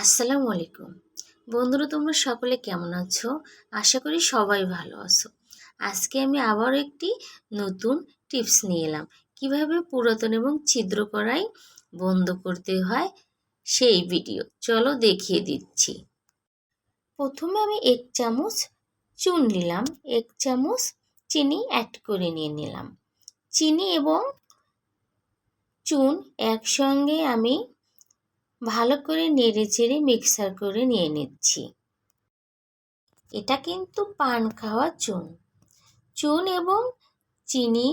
আসসালামু আলাইকুম। বন্ধুরা, তোমরা সকলে কেমন আছো? আশা করি সবাই ভালো আছো। আজকে আমি আবার একটি নতুন টিপস নিয়ে এলাম। কীভাবে পুরাতন এবং ছিদ্র করাই বন্ধ করতে হয় সেই ভিডিও। চলো দেখিয়ে দিচ্ছি। প্রথমে আমি এক চামচ চুন নিলাম। এক চামচ চিনি অ্যাড করে নিয়ে নিলাম। চিনি এবং চুন একসঙ্গে আমি ভালো করে নেড়ে চেড়ে মিক্সার করে নিয়ে নিচ্ছি। এটা কিন্তু পান খাওয়া চুন। চুন এবং চিনি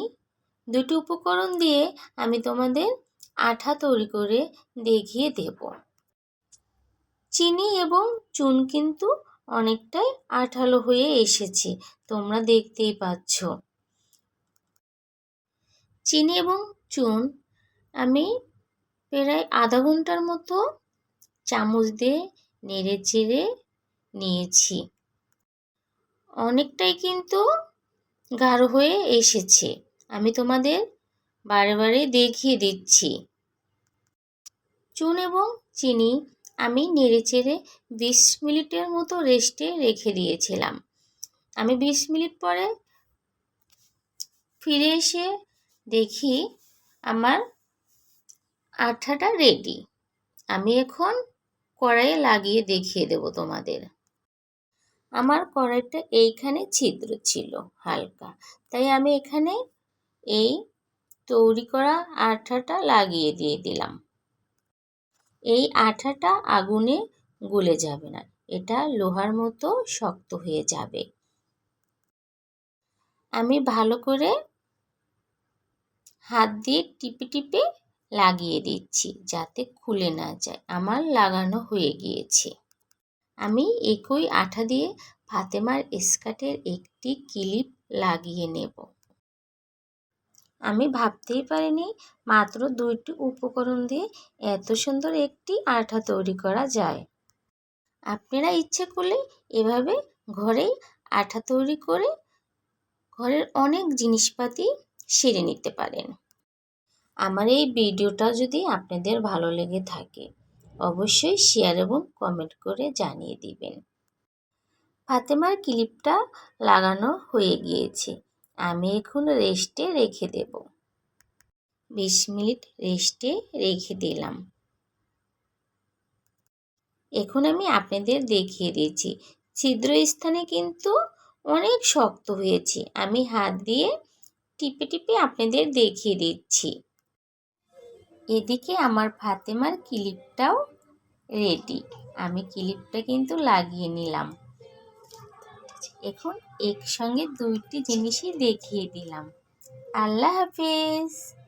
দুটো উপকরণ দিয়ে আমি তোমাদের আঠা তৈরি করে দেখিয়ে দেব। চিনি এবং চুন কিন্তু অনেকটাই আঠালো হয়ে এসেছে, তোমরা দেখতেই পাচ্ছ। চিনি এবং চুন আমি প্রায় আধা ঘণ্টার মতো চামচ দিয়ে নেড়ে চেড়ে নিয়েছি। অনেকটাই কিন্তু গাঢ় হয়ে এসেছে। আমি তোমাদের বারে বারে দেখিয়ে দিচ্ছি। চুন এবং চিনি আমি নেড়ে চেড়ে বিশ মিনিটের মতো রেস্টে রেখে দিয়েছিলাম। আমি বিশ মিনিট পরে ফিরে এসে দেখি আমার আঠাটা রেডি আমি এখন কড়াইয়ে লাগিয়ে দেখিয়ে দেব তোমাদের। আমার কড়াইটা এইখানে ছিদ্র ছিল হালকা। তাই আমি এখানে এই তৈরি করা আঠাটা লাগিয়ে দিয়ে দিলাম। এই আঠাটা আগুনে গলে যাবে না। এটা লোহার মতো শক্ত হয়ে যাবে। আমি ভালো করে হাত দিয়ে টিপে টিপে লাগিয়ে দিচ্ছি যাতে খুলে না যায়। আমার লাগানো হয়ে গিয়েছে। আমি একই আঠা দিয়ে ফাতেমার স্কার্টের একটি ক্লিপ লাগিয়ে নেব। আমি ভাবতেই পারিনি মাত্র দুইটি উপকরণ দিয়ে এত সুন্দর একটি আঠা তৈরি করা যায়। আপনারা ইচ্ছে করলে এভাবে ঘরেই আঠা তৈরি করে ঘরের অনেক জিনিসপাতি সেরে নিতে পারেন। আমার এই ভিডিওটা যদি আপনাদের ভালো লেগে থাকে, অবশ্যই শেয়ার এবং কমেন্ট করে জানিয়ে দিবেন। ফাতেমার ক্লিপটা লাগানো হয়ে গিয়েছে, আমি এখন রেস্টে রেখে দেব। বিশ মিনিট রেস্টে রেখে দিলাম। এখন আমি আপনাদের দেখিয়ে দিয়েছি ছিদ্র স্থানে কিন্তু অনেক শক্ত হয়েছে, আমি হাত দিয়ে টিপে টিপে আপনাদের দেখিয়ে দিচ্ছি। এদিকে আমার ফাতেমার ক্লিপটাও রেডি আমি ক্লিপটা কিন্তু লাগিয়ে নিলাম। এখন একসঙ্গে দুইটি জিনিসই দেখিয়ে দিলাম। আল্লাহ হাফেজ।